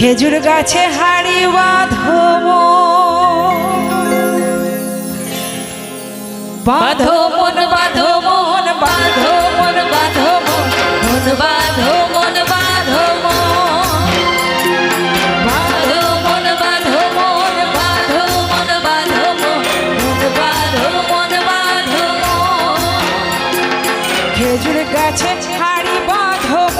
খেজুর গাছে হাড়ি বাঁধব বাঁধো মন বাঁধো মন বাঁধো মন বাঁধো মন বাঁধো মন বাঁধো খেজুর গাছে হাড়ি বাঁধব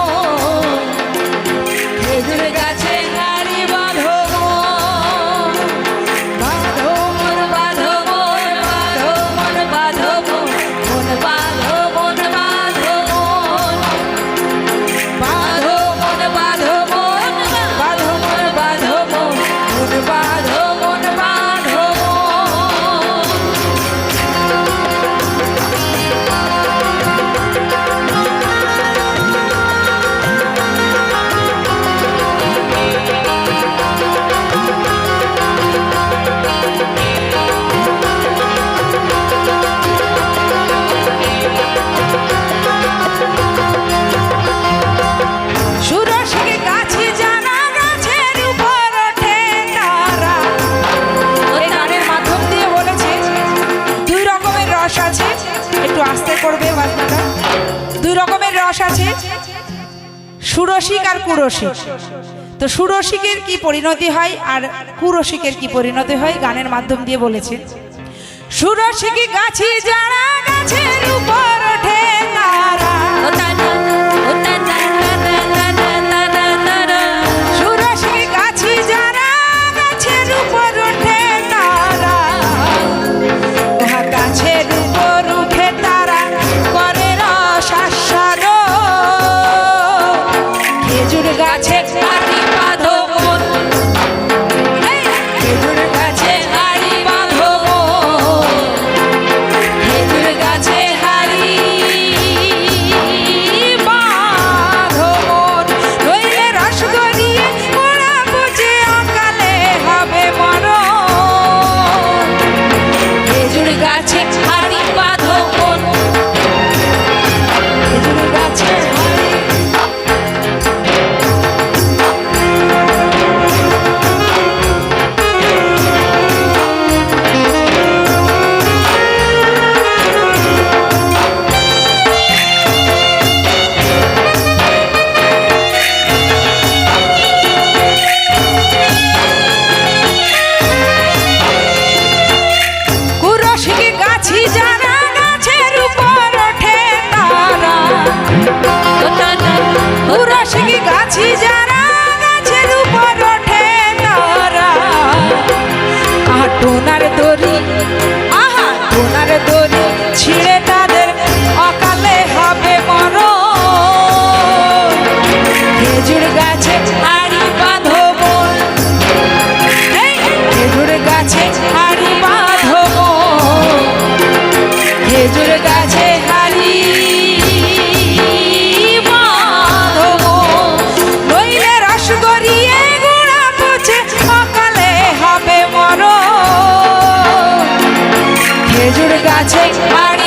পড়বে দুই রকমের রস আছে, সুরসিক আর কুরসিক তো সুরসিকের কি পরিণতি হয় আর কুরসিকের কি পরিণতি হয় গানের মাধ্যম দিয়ে বলেছে। সুরসিক গাছি যারা গাছের উপর ওঠে touching সোনার তরি I take my